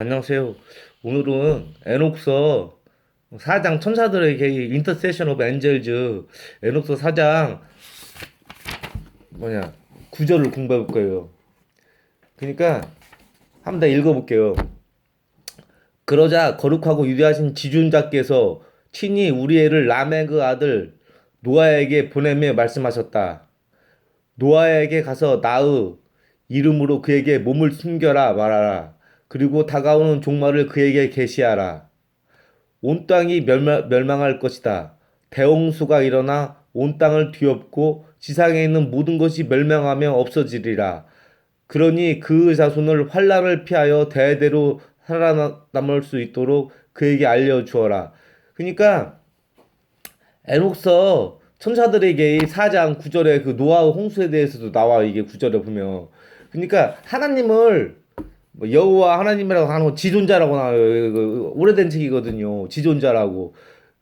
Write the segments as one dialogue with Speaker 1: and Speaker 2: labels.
Speaker 1: 안녕하세요. 오늘은 에녹서 사장 천사들에게 인터세션 오브 엔젤즈 에녹서 사장 뭐냐 구절을 공부해 볼 거예요. 그러니까 한번 더 읽어 볼게요. 그러자 거룩하고 위대하신 지존자께서 친히 우리 애를 라메그 아들 노아에게 보내며 말씀하셨다. 노아에게 가서 나의 이름으로 그에게 몸을 숨겨라 말하라. 그리고 다가오는 종말을 그에게 계시하라. 온 땅이 멸망, 멸망 할 것이다. 대홍수가 일어나 온 땅을 뒤엎고 지상에 있는 모든 것이 멸망하며 없어지리라. 그러니 그 자손을 환란을 피하여 대대로 살아남을 수 있도록 그에게 알려주어라. 그러니까 에녹서 천사들에게 이 4장 9절에 그 노아의 홍수에 대해서도 나와 이게 9절에 보면 그러니까 하나님을 뭐 여호와 하나님이라고 하는 건 지존자라고 나와요. 그 오래된 책이거든요. 지존자라고.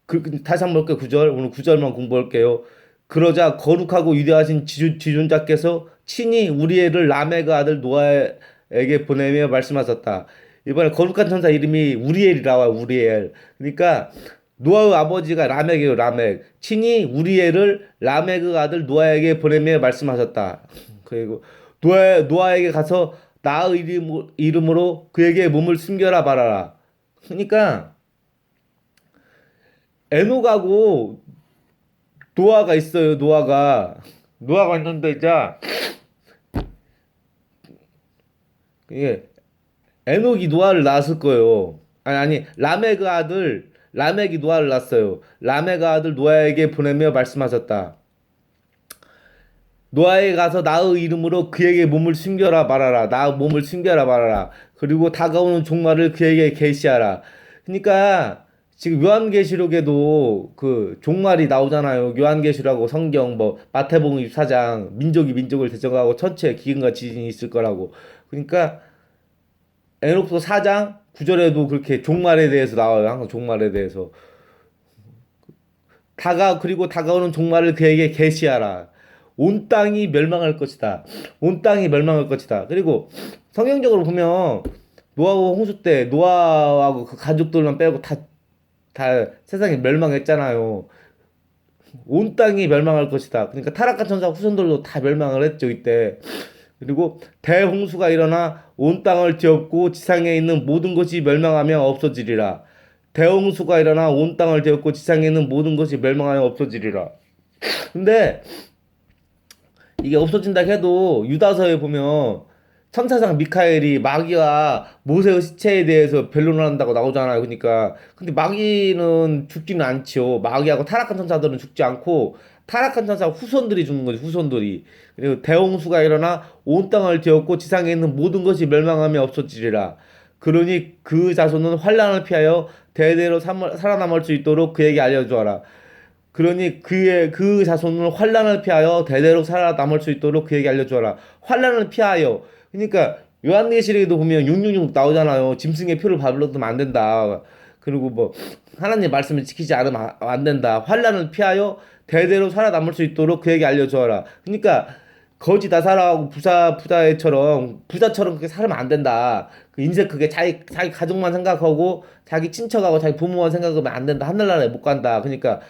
Speaker 1: 그, 다시 한번 볼게요. 9절. 오늘 9절만 공부할게요. 그러자 거룩하고 위대하신 지존, 지존자께서 친히 우리애를 라메그 아들 노아에게 보내며 말씀하셨다. 이번에 거룩한 천사 이름이 우리엘이라와 우리엘. 그러니까 노아의 아버지가 라멕이에요. 라멕. 친히 우리엘을 라메그 아들 노아에게 보내며 말씀하셨다. 그리고 노아 노아에게 가서 나의 이름, 이름으로 그에게 몸을 숨겨라 말하라. 그러니까 에녹하고 노아가 있어요. 노아가 노아가 있는데 이제 이게 에녹이 노아를 낳았을 거예요. 아니 아니 라메그 아들 라멕이 노아를 낳았어요. 라메그 아들 노아에게 보내며 말씀하셨다. 노아에 가서 나의 이름으로 그에게 몸을 숨겨라 말하라. 나 몸을 숨겨라 말하라. 그리고 다가오는 종말을 그에게 계시하라. 그러니까 지금 요한계시록에도 그 종말이 나오잖아요. 요한계시록하고 성경 뭐 마태복음 24장 민족이 민족을 대적하고 천체 기근과 지진이 있을 거라고. 그러니까 에녹서 4장 9절에도 그렇게 종말에 대해서 나와요. 항상 종말에 대해서. 다가 그리고 다가오는 종말을 그에게 계시하라. 온 땅이 멸망할 것이다. 온 땅이 멸망할 것이다. 그리고 성경적으로 보면 노아하고 홍수 때 노아하고 그 가족들만 빼고 다, 다 세상이 멸망했잖아요. 온 땅이 멸망할 것이다. 그러니까 타락한 천사 후손들도 다 멸망을 했죠, 이때. 그리고 대홍수가 일어나 온 땅을 뒤엎고 지상에 있는 모든 것이 멸망하며 없어지리라. 대홍수가 일어나 온 땅을 뒤엎고 지상에 있는 모든 것이 멸망하며 없어지리라. 근데 이게 없어진다 해도 유다서에 보면 천사장 미카엘이 마귀와 모세의 시체에 대해서 변론을 한다고 나오잖아요. 그러니까 근데 마귀는 죽지는 않죠. 마귀하고 타락한 천사들은 죽지 않고 타락한 천사 후손들이 죽는 거지. 후손들이 그리고 대홍수가 일어나 온 땅을 뒤엎고 지상에 있는 모든 것이 멸망하며 없어지리라. 그러니 그 자손은 환란을 피하여 대대로 살아남을 수 있도록 그에게 알려주어라. 그러니 그의 그 자손을 환란을 피하여 대대로 살아남을 수 있도록 그에게 알려주어라. 환란을 피하여. 그러니까 요한계시록에도 보면 666 나오잖아요. 짐승의 표를 받으면 안 된다. 그리고 뭐 하나님 말씀을 지키지 않으면 안 된다. 환란을 피하여 대대로 살아남을 수 있도록 그에게 알려주어라. 그러니까 거지 나사라하고 부사 부자처럼 부자처럼 그렇게 살면 안 된다. 그 인생 그게 자기 자기 가족만 생각하고 자기 친척하고 자기 부모만 생각하면 안 된다. 하늘나라에 못 간다. 그러니까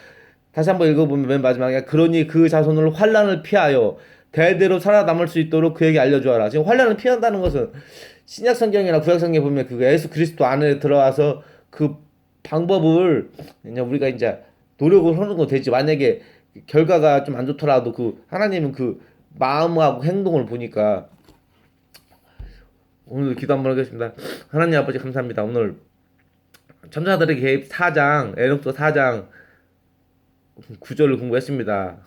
Speaker 1: 다시 한번 읽어보면 맨 마지막에 그러니 그 자손을 환란을 피하여 대대로 살아남을 수 있도록 그에게 알려주어라. 지금 환란을 피한다는 것은 신약 성경이나 구약 성경에 보면 그 예수 그리스도 안에 들어와서 그 방법을 그냥 우리가 이제 노력을 하는 거 되지. 만약에 결과가 좀 안 좋더라도 그 하나님은 그 마음하고 행동을 보니까 오늘 기도 한번 하겠습니다. 하나님 아버지 감사합니다. 오늘 천사들의 개입 4장, 에녹서 4장 구절을 공부했습니다.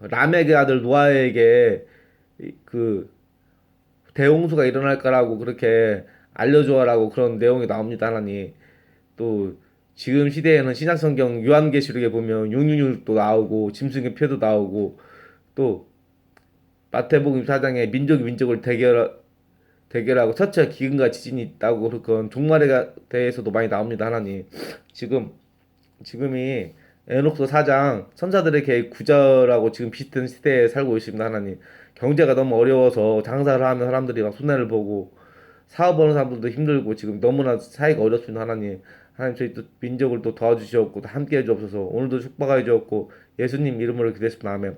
Speaker 1: 라멕의 아들 노아에게 그 대홍수가 일어날 거라고 그렇게 알려줘라고 그런 내용이 나옵니다. 하나님 또 지금 시대에는 신약성경 요한계시록에 보면 666도 나오고 짐승의 표도 나오고 또 마태복음 4장에 민족이 민족을 대결 대결하고 첫째 기근과 지진이 있다고 그런 종말에 대해서도 많이 나옵니다. 하나님 지금 지금이 에녹서 4장 천사들의 계획 구절하고 지금 비슷한 시대에 살고 있습니다 하나님. 경제가 너무 어려워서 장사를 하면 사람들이 막 손해를 보고 사업하는 사람들도 힘들고 지금 너무나 사이가 어렵습니다 하나님. 하나님 저희 또 민족을 또 도와주시옵고 또 함께 해 주옵소서. 오늘도 축복하여 주옵고 예수님 이름으로 기도했습니다. 아멘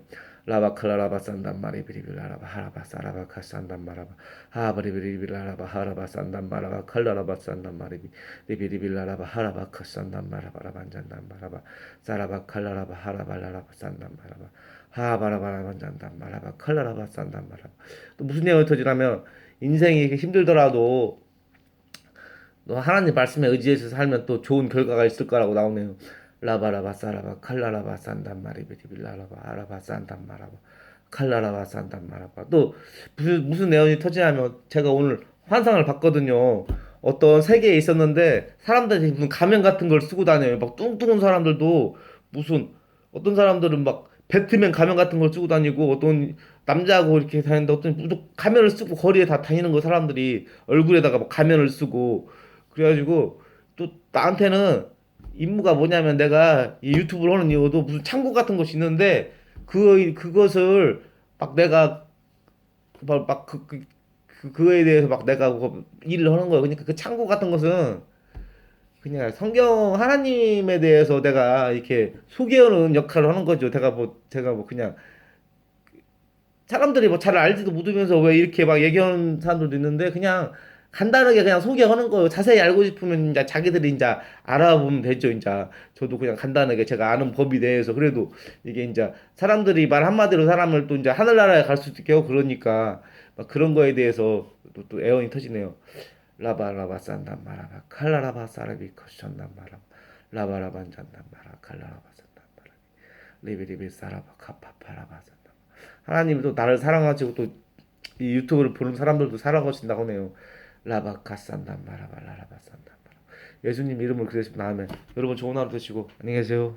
Speaker 1: 라바클라라바 산단 마리 비리빌라라바 하라바 사라바 카 산단 마라바 하바리비리빌라라바 하라바 산단 마라바 칼라라바 산단 마리비 리비리빌라라바 하라바 카 산단 마라바 라반잔단 마라바 사라바 칼라라바 하라발라라바 산단 마라바 하바라바라반 잔단 마라바 칼라라바 산단 마라바 또 무슨 내용이 터지냐면 인생이 이렇게 힘들더라도 너 하나님 말씀에 의지해서 살면 또 좋은 결과가 있을 거라고 나오네요. 라바라바 사라바 칼라라바 산단 마리비리빌라라바 아라바 산단 마라바 칼라라바 산단 마라바 또 무슨 무슨 내용이 터지냐면 제가 오늘 환상을 봤거든요. 어떤 세계에 있었는데 사람들이 무슨 가면 같은 걸 쓰고 다녀요. 막 뚱뚱한 사람들도 무슨 어떤 사람들은 막 배트맨 가면 같은 걸 쓰고 다니고 어떤 남자하고 이렇게 다니는데 어떤 무조건 가면을 쓰고 거리에 다 다니는 거 사람들이 얼굴에다가 막 가면을 쓰고 그래가지고 또 나한테는 임무가 뭐냐면 내가 이 유튜브를 하는 이유도 무슨 창고 같은 것이 있는데 그 그것을 막 내가 막그 그, 그, 그거에 대해서 막 내가 그거 일을 하는 거예요. 그러니까 그 창고 같은 것은 그냥 성경 하나님에 대해서 내가 이렇게 소개하는 역할을 하는 거죠. 제가 뭐 제가 뭐 그냥 사람들이 뭐 잘 알지도 못하면서 왜 이렇게 막 얘기하는 사람들도 있는데 그냥 간단하게 그냥 소개하는 거예요. 자세히 알고 싶으면 이제 자기들이 이제 알아보면 되죠. 이제 저도 그냥 간단하게 제가 아는 법에 대해서 그래도 이게 이제 사람들이 말 한마디로 사람을 또 이제 하늘나라에 갈 수도 있고 그러니까 막 그런 거에 대해서 또, 또 애원이 터지네요. 라바라바 산단 마라바 칼라라바 사라비 커션단 마라 라바라반 잔단 마라 칼라라바 산단 마라 리비리비 사라바 카파파라바 산단 하나님이 또 나를 사랑하시고 또 이 유튜브를 보는 사람들도 사랑하신다고 하네요. 라바카 산단 마라바 라라바 산단 마라 예수님 이름으로 기도했습니다. 아멘. 여러분 좋은 하루 되시고 안녕히 계세요.